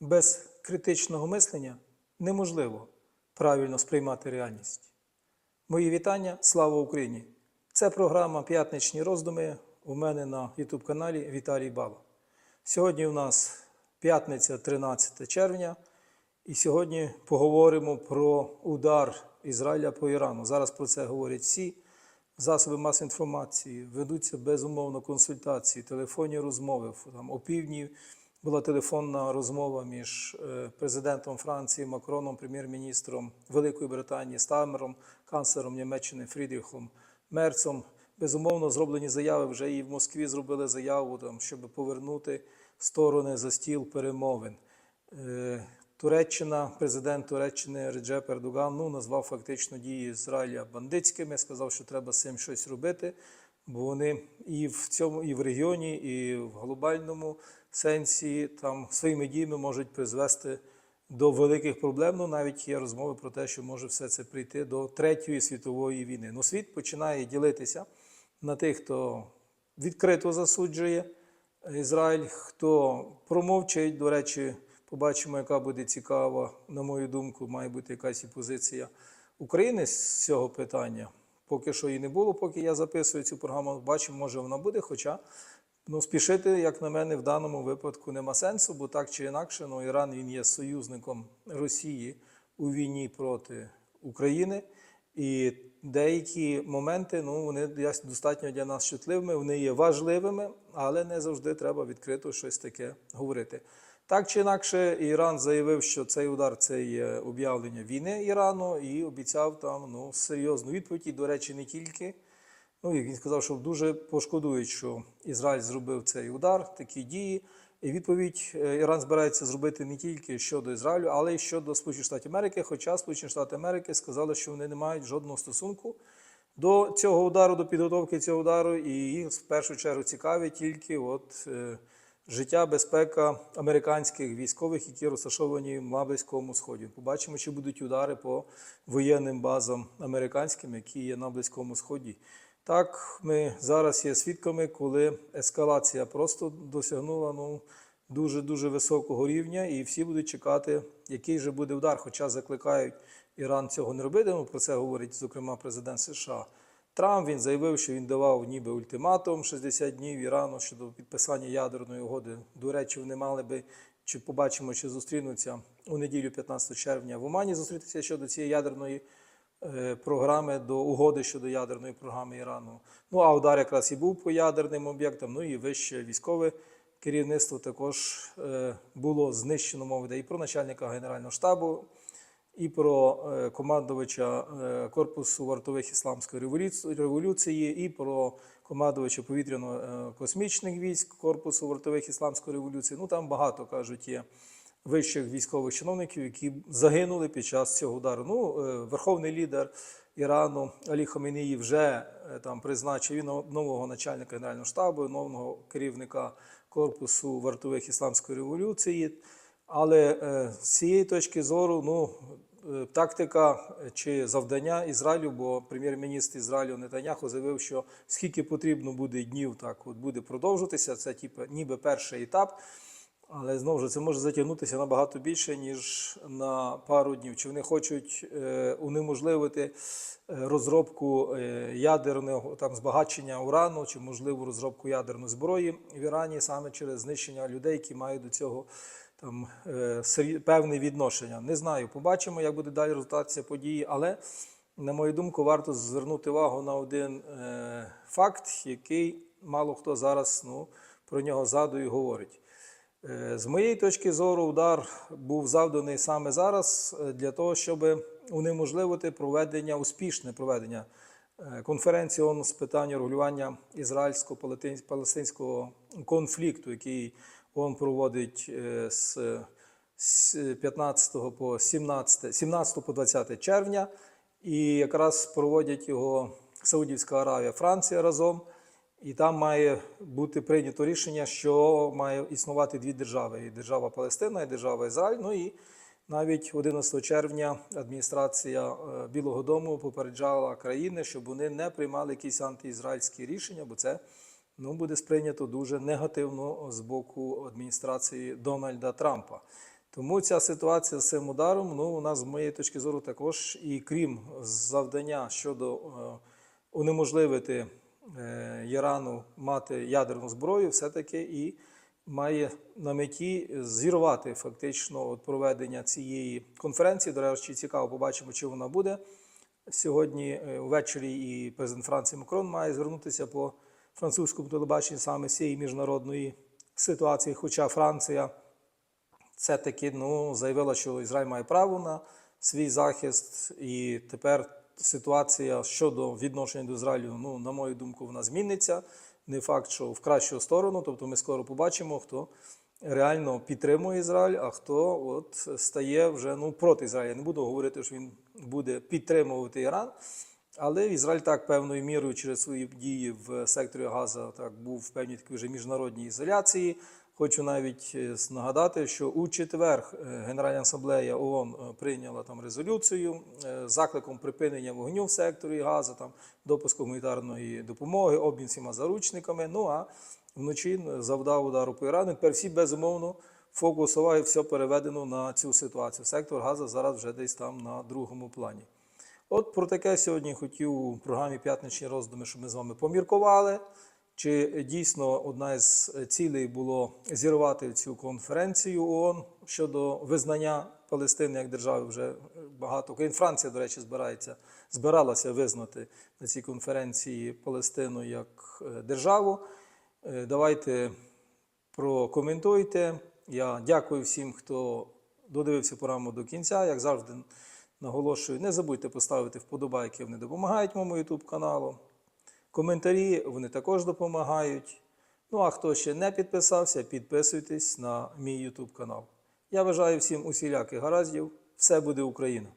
без критичного мислення неможливо правильно сприймати реальність. Мої вітання, слава Україні! Це програма П'ятничні роздуми у мене на YouTube каналі Віталій Бала. Сьогодні у нас п'ятниця, 13 червня, і сьогодні поговоримо про удар Ізраїля по Ірану. Зараз про це говорять всі засоби масової інформації, ведуться безумовно консультації, телефонні розмови. Там опівдні була телефонна розмова між е, президентом Франції Макроном, прем'єр-міністром Великої Британії Стамером, канцлером Німеччини Фрідріхом Мерцом. Безумовно, зроблені заяви вже і в Москві зробили заяву, там, щоб повернути сторони за стіл перемовин. Е, Туреччина, президент Туреччини Реджеп Ердоган ну, назвав фактично дії Ізраїля бандитськими, сказав, що треба з цим щось робити, бо вони і в цьому, і в регіоні, і в глобальному сенсі там своїми діями можуть призвести до великих проблем. Ну, навіть є розмови про те, що може все це прийти до Третьої світової війни. Ну, світ починає ділитися на тих, хто відкрито засуджує Ізраїль, хто промовчить, до речі. Побачимо, яка буде цікава, на мою думку, має бути якась і позиція України з цього питання. Поки що її не було, поки я записую цю програму. Бачимо, може вона буде. Хоча ну, спішити, як на мене, в даному випадку нема сенсу, бо так чи інакше, ну, Іран він є союзником Росії у війні проти України. І деякі моменти ну, вони достатньо для нас чутливими, вони є важливими, але не завжди треба відкрито щось таке говорити. Так чи інакше, Іран заявив, що цей удар це є об'явлення війни Ірану і обіцяв там ну, серйозну відповідь. І, до речі, не тільки. Ну, і він сказав, що дуже пошкодують, що Ізраїль зробив цей удар, такі дії. І відповідь е, Іран збирається зробити не тільки щодо Ізраїлю, але й щодо Сполучених Штатів Америки. Хоча Сполучені Штати Америки сказали, що вони не мають жодного стосунку до цього удару, до підготовки цього удару, і їх в першу чергу цікавить тільки от. е, життя, безпека американських військових, які розташовані на Близькому Сході. Побачимо, чи будуть удари по воєнним базам американським, які є на Близькому Сході. Так, ми зараз є свідками, коли ескалація просто досягнула ну, дуже дуже високого рівня, і всі будуть чекати, який же буде удар. Хоча закликають Іран цього не робити. Ну, про це говорить, зокрема, президент США. Трамп він заявив, що він давав ніби ультиматум 60 днів Ірану щодо підписання ядерної угоди. До речі, вони мали би чи побачимо, чи зустрінуться у неділю 15 червня в Омані зустрітися щодо цієї ядерної програми до угоди щодо ядерної програми Ірану. Ну а удар якраз і був по ядерним об'єктам. Ну і вище військове керівництво також е, було знищено мова і про начальника генерального штабу і про е, командувача е, корпусу вартових ісламської революції, і про командувача повітряно-космічних військ корпусу вартових ісламської революції. Ну там багато кажуть є вищих військових чиновників, які загинули під час цього удару. Ну, е, верховний лідер Ірану Алі Хоменії вже е, там призначив нового начальника генерального штабу, нового керівника корпусу вартових ісламської революції. Але е, з цієї точки зору, ну тактика чи завдання Ізраїлю, бо прем'єр-міністр Ізраїлю Нетаняху заявив, що скільки потрібно буде днів, так от буде продовжуватися. Це типу, ніби перший етап. Але знову ж це може затягнутися набагато більше, ніж на пару днів. Чи вони хочуть е, унеможливити е, розробку е, ядерного там збагачення урану, чи можливу розробку ядерної зброї в Ірані саме через знищення людей, які мають до цього там е, певне відношення. Не знаю, побачимо, як буде далі розвиватися події, але на мою думку, варто звернути увагу на один е, факт, який мало хто зараз ну, про нього згадує і говорить. Е, З моєї точки зору, удар був завданий саме зараз е, для того, щоб унеможливити проведення, успішне проведення е, конференції ООН з питань регулювання ізраїльсько-палестинського конфлікту, який ООН проводить з 15 по 17, 17 по 20 червня, і якраз проводять його Саудівська Аравія, Франція разом. І там має бути прийнято рішення, що має існувати дві держави: і держава Палестина, і держава Ізраїль. Ну і навіть 11 червня адміністрація е, Білого Дому попереджала країни, щоб вони не приймали якісь антиізраїльські рішення, бо це ну, буде сприйнято дуже негативно з боку адміністрації Дональда Трампа. Тому ця ситуація з цим ударом, ну, у нас з моєї точки зору також, і крім завдання щодо е, унеможливити Ірану мати ядерну зброю, все-таки і має на меті зірвати фактично от проведення цієї конференції. До речі, цікаво, побачимо, чи вона буде. Сьогодні е, ввечері і президент Франції Макрон має звернутися по французькому телебаченню саме цієї міжнародної ситуації, хоча Франція все-таки ну, заявила, що Ізраїль має право на свій захист, і тепер ситуація щодо відношення до Ізраїлю, ну, на мою думку, вона зміниться. Не факт, що в кращу сторону. Тобто ми скоро побачимо, хто реально підтримує Ізраїль, а хто от стає вже ну, проти Ізраїля. Не буду говорити, що він буде підтримувати Іран. Але Ізраїль так певною мірою через свої дії в секторі Газа так був в певній такій вже міжнародній ізоляції. Хочу навіть е, нагадати, що у четвер е, Генеральна асамблея ООН е, прийняла там резолюцію з закликом припинення вогню в секторі Газа, там допуску гуманітарної допомоги, обмін всіма заручниками. Ну а вночі завдав удару по Ірану. Тепер всі безумовно фокус уваги все переведено на цю ситуацію. Сектор Газа зараз вже десь там на другому плані. От про таке сьогодні хотів у програмі П'ятничні роздуми, щоб ми з вами поміркували. Чи дійсно одна із цілей було зірвати цю конференцію ООН щодо визнання Палестини як держави вже багато країн. Франція, до речі, збирається збиралася визнати на цій конференції Палестину як е, державу. Е, Давайте прокоментуйте. Я дякую всім, хто додивився програму до кінця. Як завжди, наголошую, не забудьте поставити вподобайки, вони допомагають моєму YouTube каналу. Коментарі вони також допомагають. Ну а хто ще не підписався, підписуйтесь на мій YouTube канал. Я бажаю всім усіляких гараздів. Все буде Україна!